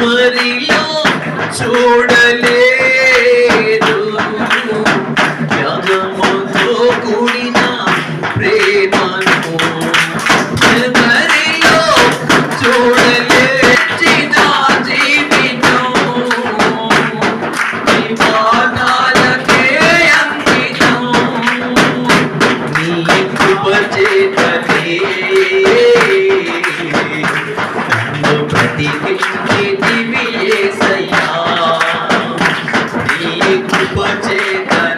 మరిలో చూడలేదు. జ్ఞానముతో కూడిన ప్రేమను మరిలో చూడ te.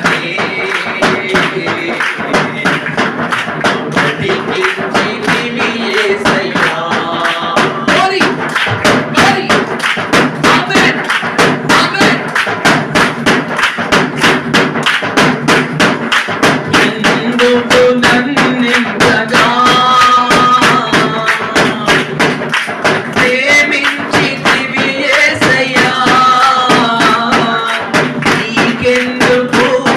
meu.